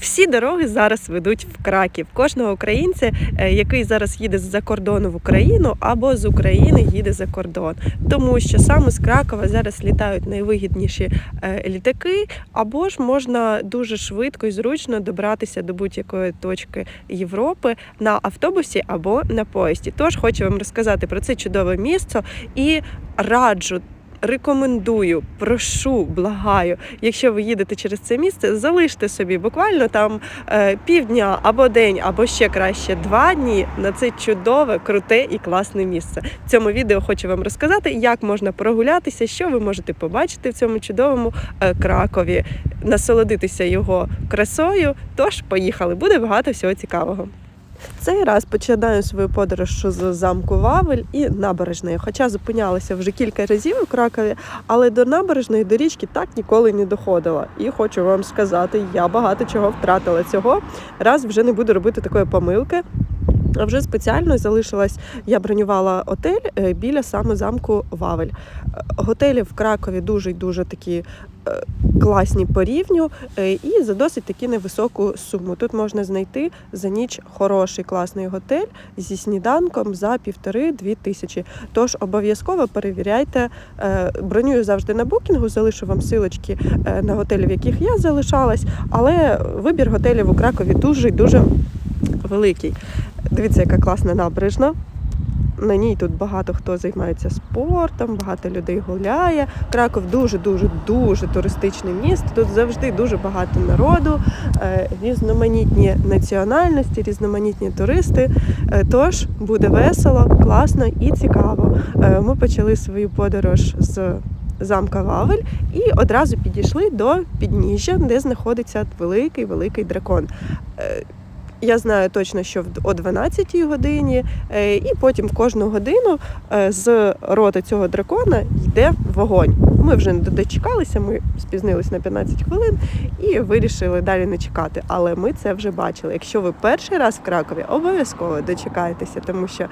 Всі дороги зараз ведуть в Краків. Кожного українця, е, який зараз їде з-за кордону в Україну або з України їде за кордон. Тому що саме з Кракова зараз літають найвигідніші е, літаки, або ж можна дуже швидко і зручно добратися до будь-якої точки Європи на автобусі або на поїзді. Тож хочу вам розказати про це чудове місце і раджу. Рекомендую, прошу, благаю, якщо ви їдете через це місце, залиште собі буквально там е, півдня або день, або ще краще два дні на це чудове, круте і класне місце. В цьому відео хочу вам розказати, як можна прогулятися, що ви можете побачити в цьому чудовому е, Кракові, насолодитися його красою. Тож поїхали, буде багато всього цікавого. Цей раз починаю свою подорож з замку Вавель і набережної. Хоча зупинялася вже кілька разів у Кракові, але до набережної до річки так ніколи не доходила. І хочу вам сказати, я багато чого втратила цього. Раз вже не буду робити такої помилки. А вже спеціально залишилась, я бронювала отель е, біля саме замку Вавель. Е, Готелі в Кракові дуже дуже такі класні по рівню е, і за досить таки невисоку суму. Тут можна знайти за ніч хороший класний готель зі сніданком за півтори-дві тисячі. Тож обов'язково перевіряйте. Е, Бронюю завжди на букінгу, залишу вам силочки е, на готелі, в яких я залишалась, але вибір готелів у Кракові дуже й дуже великий. Дивіться, яка класна набережна. На ній тут багато хто займається спортом, багато людей гуляє. Краков дуже дуже дуже туристичне місто. Тут завжди дуже багато народу, е, різноманітні національності, різноманітні туристи. Е, Тож буде весело, класно і цікаво. Е, Ми почали свою подорож з замка Вавель і одразу підійшли до підніжжя, де знаходиться великий великий дракон. Я знаю точно, що о 12 годині, е, і потім кожну годину е, з рота цього дракона йде вогонь. Ми вже не дочекалися, ми спізнились на 15 хвилин і вирішили далі не чекати. Але ми це вже бачили. Якщо ви перший раз в Кракові, обов'язково дочекайтеся, тому що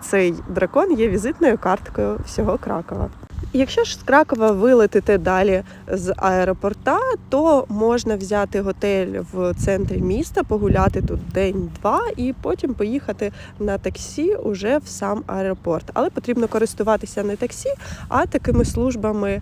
цей дракон є візитною карткою всього Кракова. Якщо ж з Кракова вилетите далі з аеропорта, то можна взяти готель в центрі міста, погуляти тут день-два і потім поїхати на таксі уже в сам аеропорт. Але потрібно користуватися не таксі, а такими службами.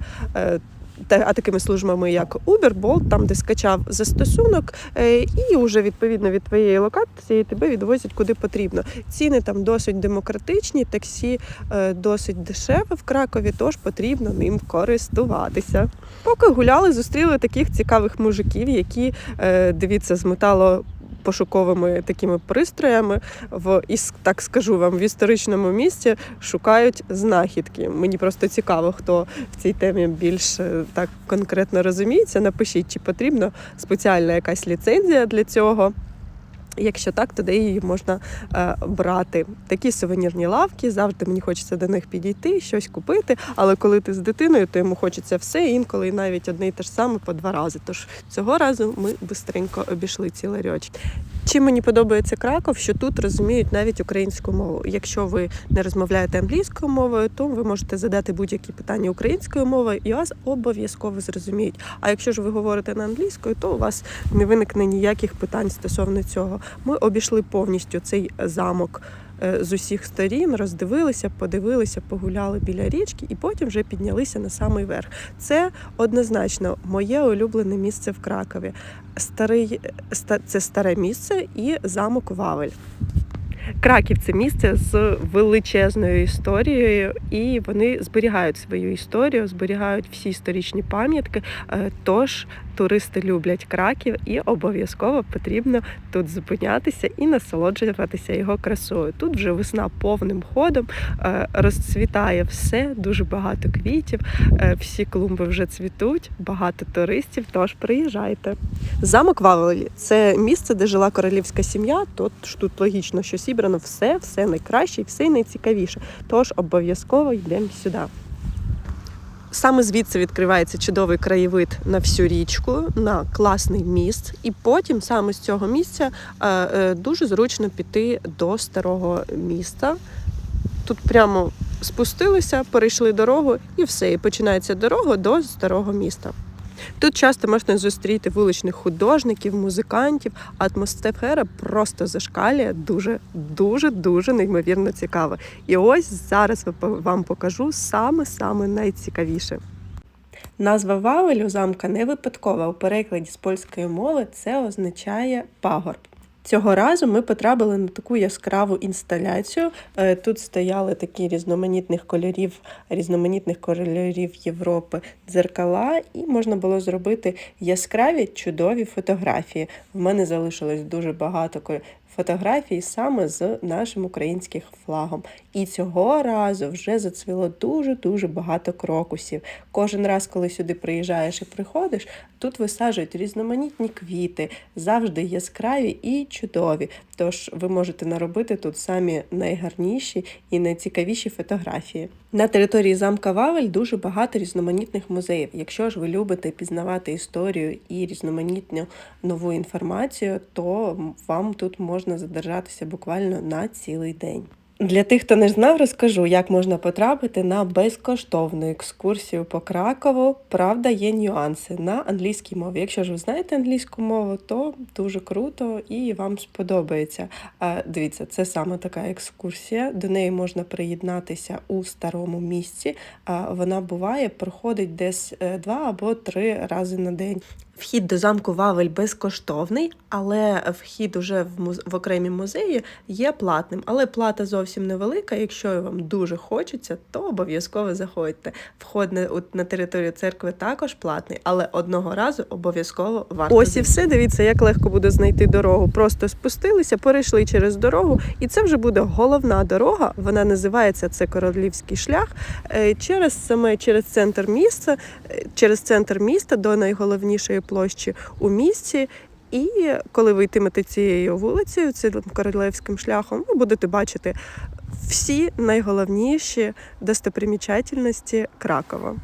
А такими службами, як Uber, Bolt, там де скачав застосунок, е, і вже відповідно від твоєї локації тебе відвозять куди потрібно. Ціни там досить демократичні, таксі е, досить дешеве в Кракові, тож потрібно ним користуватися. Поки гуляли, зустріли таких цікавих мужиків, які е, дивіться з метало. Пошуковими такими пристроями в і так скажу вам в історичному місті шукають знахідки. Мені просто цікаво, хто в цій темі більш е, так конкретно розуміється. Напишіть, чи потрібна спеціальна якась ліцензія для цього. Якщо так, то де її можна е, брати. Такі сувенірні лавки, завжди мені хочеться до них підійти, щось купити. Але коли ти з дитиною, то йому хочеться все, інколи і навіть одне й те ж саме по два рази. Тож цього разу ми бистренько обійшли ці ларьочки. Чим мені подобається Краков, що тут розуміють навіть українську мову. Якщо ви не розмовляєте англійською мовою, то ви можете задати будь-які питання українською мовою, і вас обов'язково зрозуміють. А якщо ж ви говорите на англійською, то у вас не виникне ніяких питань стосовно цього. Ми обійшли повністю цей замок з усіх сторін, роздивилися, подивилися, погуляли біля річки і потім вже піднялися на самий верх. Це однозначно моє улюблене місце в Кракові. Старий ста- це старе місце і замок Вавель. Краків це місце з величезною історією, і вони зберігають свою історію, зберігають всі історичні пам'ятки. Е, Тож туристи люблять краків, і обов'язково потрібно тут зупинятися і насолоджуватися його красою. Тут вже весна повним ходом е, розцвітає все, дуже багато квітів, е, всі клумби вже цвітуть, багато туристів. Тож приїжджайте. Замок Вавелі це місце, де жила королівська сім'я. Тож тут логічно, що зібрано все, все найкраще і все найцікавіше. Тож обов'язково йдемо сюди. Саме звідси відкривається чудовий краєвид на всю річку, на класний міст, і потім саме з цього місця е, е, дуже зручно піти до старого міста. Тут прямо спустилися, перейшли дорогу, і все. І починається дорога до старого міста. Тут часто можна зустріти вуличних художників, музикантів. Атмосфера просто зашкалює дуже, дуже, дуже неймовірно цікаво. І ось зараз вам покажу саме-саме найцікавіше. Назва Вавелю замка не випадкова. У перекладі з польської мови це означає пагорб. Цього разу ми потрапили на таку яскраву інсталяцію. Е, Тут стояли такі різноманітних кольорів, різноманітних кольорів Європи дзеркала, і можна було зробити яскраві чудові фотографії. В мене залишилось дуже багато фотографій саме з нашим українським флагом. І цього разу вже зацвіло дуже дуже багато крокусів. Кожен раз, коли сюди приїжджаєш і приходиш, тут висаджують різноманітні квіти, завжди яскраві і чудові. Тож ви можете наробити тут самі найгарніші і найцікавіші фотографії. На території замка Вавель дуже багато різноманітних музеїв. Якщо ж ви любите пізнавати історію і різноманітну нову інформацію, то вам тут можна задержатися буквально на цілий день. Для тих, хто не знав, розкажу, як можна потрапити на безкоштовну екскурсію по Кракову. Правда, є нюанси на англійській мові. Якщо ж ви знаєте англійську мову, то дуже круто і вам сподобається. Дивіться, це саме така екскурсія. До неї можна приєднатися у старому місці. Вона буває, проходить десь е, два або три рази на день. Вхід до замку Вавель безкоштовний, але вхід уже в, муз... в окремі музеї є платним. Але плата зовсім невелика. Якщо вам дуже хочеться, то обов'язково заходьте. Вход на, на територію церкви також платний, але одного разу обов'язково варто. Ось і все. Дивіться, як легко буде знайти дорогу. Просто спустилися, перейшли через дорогу, і це вже буде головна дорога. Вона називається це Королівський шлях. Е, Через саме через центр міста, е, через центр міста до найголовнішої площі у місті. І коли ви йтимете цією вулицею, цим королевським шляхом, ви будете бачити всі найголовніші достопримічательності Кракова.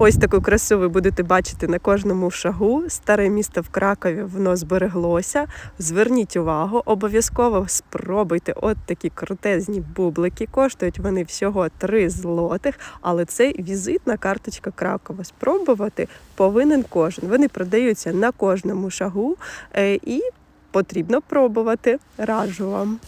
Ось таку красу ви будете бачити на кожному шагу. Старе місто в Кракові воно збереглося. Зверніть увагу, обов'язково спробуйте от такі крутезні бублики. Коштують вони всього 3 злотих, але це візитна карточка Кракова. Спробувати повинен кожен. Вони продаються на кожному шагу е, і потрібно пробувати. Раджу вам.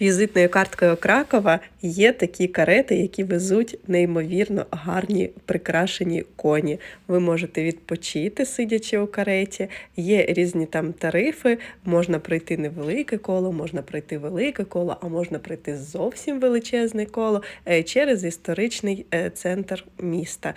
Візитною карткою Кракова є такі карети, які везуть неймовірно гарні прикрашені коні. Ви можете відпочити, сидячи у кареті. Є різні там тарифи. Можна пройти невелике коло, можна пройти велике коло, а можна пройти зовсім величезне коло е, через історичний е, центр міста.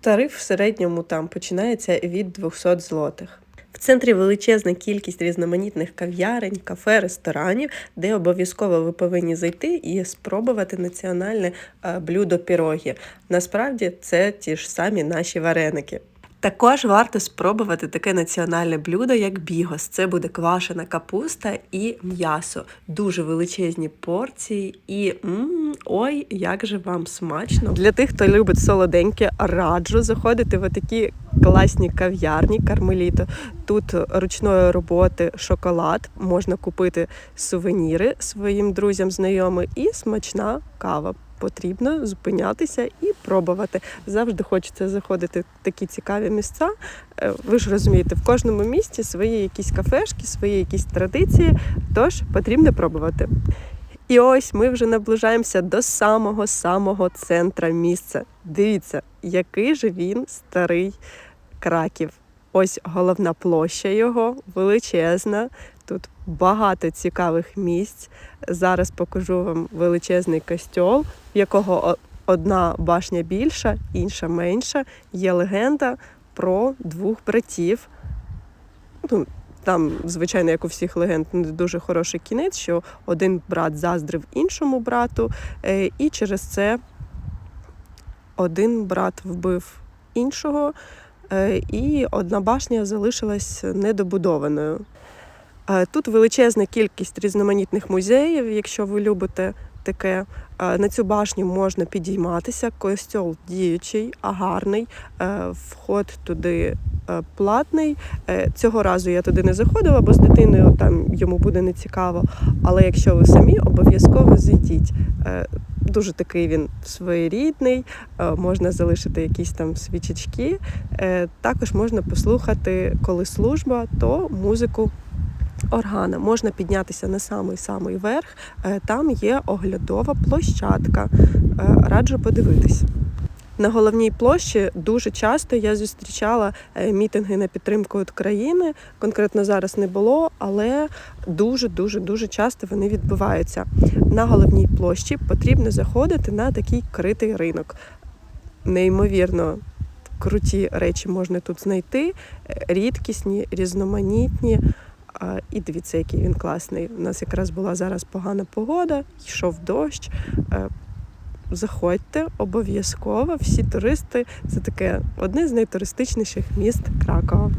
Тариф в середньому там починається від 200 злотих. Центрі величезна кількість різноманітних кав'ярень, кафе, ресторанів, де обов'язково ви повинні зайти і спробувати національне е, блюдо пірогі. Насправді це ті ж самі наші вареники. Також варто спробувати таке національне блюдо, як бігос. Це буде квашена капуста і м'ясо. Дуже величезні порції, і м, ой, як же вам смачно! Для тих, хто любить солоденьке, раджу заходити в такі класні кав'ярні Кармеліто. Тут ручної роботи шоколад, можна купити сувеніри своїм друзям, знайомим, і смачна кава. Потрібно зупинятися і пробувати. Завжди хочеться заходити в такі цікаві місця. Е, Ви ж розумієте, в кожному місті свої якісь кафешки, свої якісь традиції, тож потрібно пробувати. І ось ми вже наближаємося до самого самого центра місця. Дивіться, який же він старий краків. Ось головна площа його величезна. Тут багато цікавих місць. Зараз покажу вам величезний костьол, в якого одна башня більша, інша менша. Є легенда про двох братів. Ну, там, звичайно, як у всіх легенд, не дуже хороший кінець, що один брат заздрив іншому брату, е, і через це один брат вбив іншого, е, і одна башня залишилась недобудованою. Тут величезна кількість різноманітних музеїв, якщо ви любите таке. На цю башню можна підійматися. Костьол діючий, а гарний. Вход туди платний. Е, Цього разу я туди не заходила, бо з дитиною там йому буде нецікаво. Але якщо ви самі, обов'язково зайдіть. Е, Дуже такий він своєрідний, е, можна залишити якісь там свічечки. Також можна послухати, коли служба, то музику органа. Можна піднятися на самий самий верх. Е, Там є оглядова площадка. Е, Раджу подивитись. На головній площі дуже часто я зустрічала е, мітинги на підтримку України. Конкретно зараз не було, але дуже дуже дуже часто вони відбуваються. На головній площі потрібно заходити на такий критий ринок. Неймовірно круті речі можна тут знайти, рідкісні, різноманітні. І дивіться, який він класний. У нас якраз була зараз погана погода, йшов дощ. Е, Заходьте обов'язково, всі туристи. Це таке одне з найтуристичніших міст Кракова.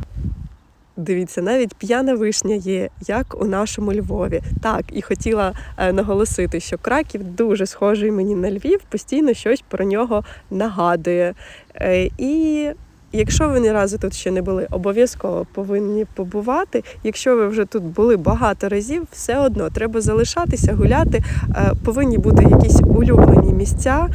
Дивіться, навіть п'яна вишня є, як у нашому Львові. Так, і хотіла е, наголосити, що Краків дуже схожий мені на Львів, постійно щось про нього нагадує. Е, І якщо ви ні разу тут ще не були, обов'язково повинні побувати. Якщо ви вже тут були багато разів, все одно треба залишатися, гуляти. Е, Повинні бути якісь улюблені місця.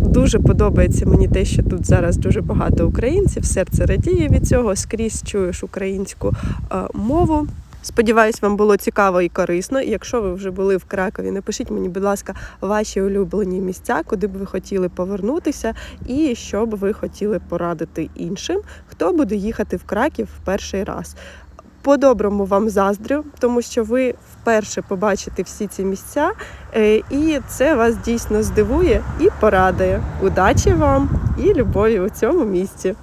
Дуже подобається мені те, що тут зараз дуже багато українців. Серце радіє від цього, скрізь чуєш українську е, мову. Сподіваюсь, вам було цікаво і корисно. Якщо ви вже були в Кракові, напишіть мені, будь ласка, ваші улюблені місця, куди б ви хотіли повернутися, і що б ви хотіли порадити іншим, хто буде їхати в Краків в перший раз. По-доброму вам заздрю, тому що ви вперше побачите всі ці місця, е, і це вас дійсно здивує і порадує. Удачі вам і любові у цьому місці!